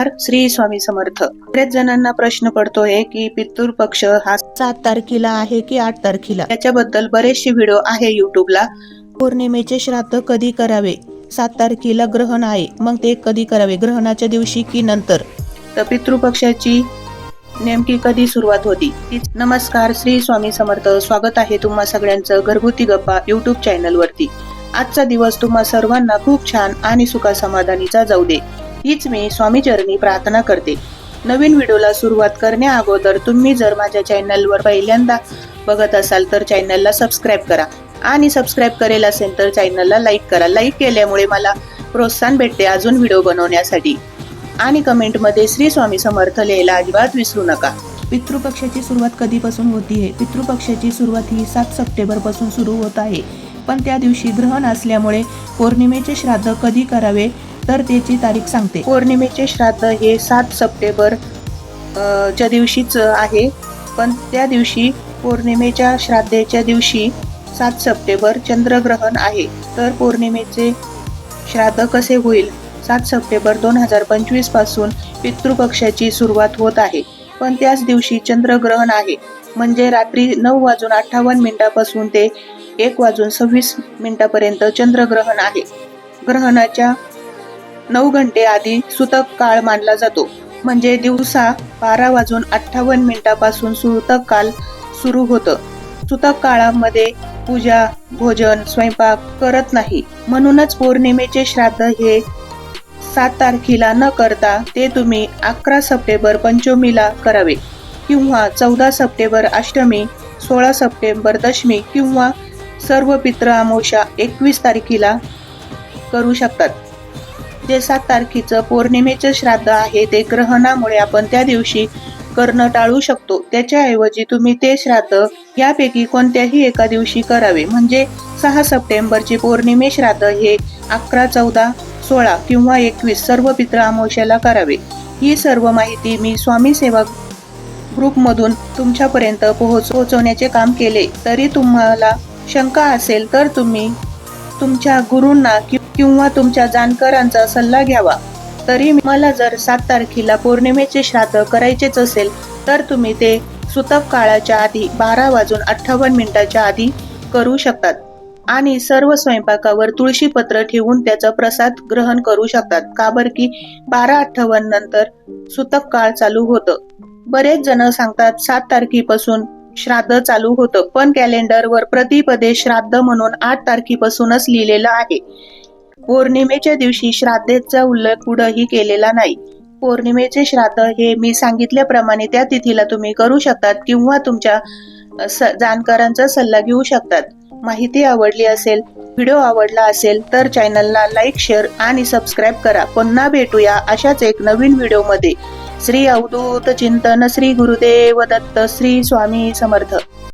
श्री स्वामी समर्थ. बरेच जणांना प्रश्न पडतोय की पितृ पक्ष हा सात तारखेला आहे की आठ तारखेला? त्याच्याबद्दल बरेचसे व्हिडिओ आहे युट्यूबला पौर्णिमेचे श्राद्ध कधी करावे? सात तारखेला ग्रहण आहे मग ते कधी करावे? ग्रहणाच्या दिवशी की नंतर? तर पितृपक्षाची नेमकी कधी सुरुवात होती? नमस्कार श्री स्वामी समर्थ. स्वागत आहे तुम्हा सगळ्यांचं घरगुती गप्पा युट्यूब चॅनल वरती. आजचा दिवस तुम्हा सर्वांना खूप छान आणि सुखा समाधानीचा जाऊ दे. हीच मी स्वामी चरणी प्रार्थना करते. नवीन व्हिडिओला सुरुवात करण्या अगोदर तुम्ही जर माझ्या चॅनलवर पहिल्यांदा बघत असाल तर चॅनलला सबस्क्राईब करा. आणि सबस्क्राईब करेल असेल तर चॅनलला लाईक करा. लाईक केल्यामुळे मला प्रोत्साहन भेटते अजून व्हिडिओ बनवण्यासाठी. आणि कमेंटमध्ये श्री स्वामी समर्थ लिहायला अजिबात विसरू नका. पितृपक्षाची सुरुवात कधीपासून होती आहे पितृपक्षाची सुरुवात ही सात सप्टेंबरपासून सुरू होत आहे. पण त्या दिवशी ग्रहण असल्यामुळे पौर्णिमेचे श्राद्ध कधी करावे? तर त्याची तारीख सांगते. पौर्णिमेचे श्राद्ध हे सात सप्टेंबर च्या दिवशीच आहे. पण त्या दिवशी पौर्णिमेच्या श्राद्धेच्या दिवशी सात सप्टेंबर चंद्रग्रहण आहे. तर पौर्णिमेचे श्राद्ध कसे होईल? सात सप्टेंबर दोन हजार पंचवीसपासून पितृपक्षाची सुरुवात होत आहे. पण त्याच दिवशी चंद्रग्रहण आहे. म्हणजे रात्री नऊ वाजून अठ्ठावन्न मिनिटापासून ते एक वाजून सव्वीस मिनिटापर्यंत चंद्रग्रहण आहे. ग्रहणाच्या नऊ घंटे आधी सुतक काळ मानला जातो. म्हणजे दिवसा बारा वाजून अठ्ठावन्न मिनिटापासून सुतक काल सुरू होतं. सुतक काळामध्ये पूजा भोजन स्वयंपाक करत नाही. म्हणूनच पौर्णिमेचे श्राद्ध हे सात तारखेला न करता ते तुम्ही अकरा सप्टेंबर पंचमीला करावे. किंवा चौदा सप्टेंबर अष्टमी सोळा सप्टेंबर दशमी किंवा सर्व पित्र अमावस्या एकवीस तारखेला करू शकतात. जे सात तारखेचं पौर्णिमेचं श्राद्ध आहे ते ग्रहणामुळे आपण त्या दिवशी करणं टाळू शकतो. त्याच्याऐवजी तुम्ही ते श्राद्ध यापैकी कोणत्याही एका दिवशी करावे. म्हणजे सहा सप्टेंबरचे पौर्णिमे श्राद्ध हे अकरा चौदा सोळा किंवा एकवीस सर्व पित्र अमावश्याला करावे. ही सर्व माहिती मी स्वामी सेवा ग्रुपमधून तुमच्यापर्यंत पोहोच पोहोचवण्याचे काम केले. तरी तुम्हाला शंका असेल तर तुम्ही तुमच्या गुरूंना कि- किंवा तुमच्या जाणकारांचा सल्ला घ्यावा. तरी मला जर सात तारखेला पौर्णिमेचे श्राद्ध करायचेच असेल तर तुम्ही ते सुतप काळाच्या आधी बारा वाजून अठ्ठावन्न मिनिटाच्या आधी करू शकतात. आणि सर्व स्वयंपाकावर तुळशी पत्र ठेवून त्याचा प्रसाद ग्रहण करू शकतात. का बर की बारा अठ्ठावन्न नंतर सुतप काळ चालू होतं. बरेच जण सांगतात सात तारखेपासून श्राद्ध चालू होतं. पण कॅलेंडरवर प्रतिपदे श्राद्ध म्हणून आठ तारखेपासूनच लिहिलेलं आहे. पौर्णिमेच्या दिवशी श्राद्धेचा उल्लेख कुठंही केलेला नाही. पौर्णिमेचे श्राद्ध हे मी सांगितल्याप्रमाणे त्या तिथीला तुम्ही करू शकतात किंवा तुमच्या स- जाणकारांचा सल्ला घेऊ शकतात. माहिती आवडली असेल व्हिडिओ आवडला असेल तर चॅनलला लाईक शेअर आणि सबस्क्राईब करा. पुन्हा भेटूया अशाच एक नवीन व्हिडिओमध्ये. श्री अवधूत चिंतन श्री गुरुदेव दत्त श्री स्वामी समर्थ.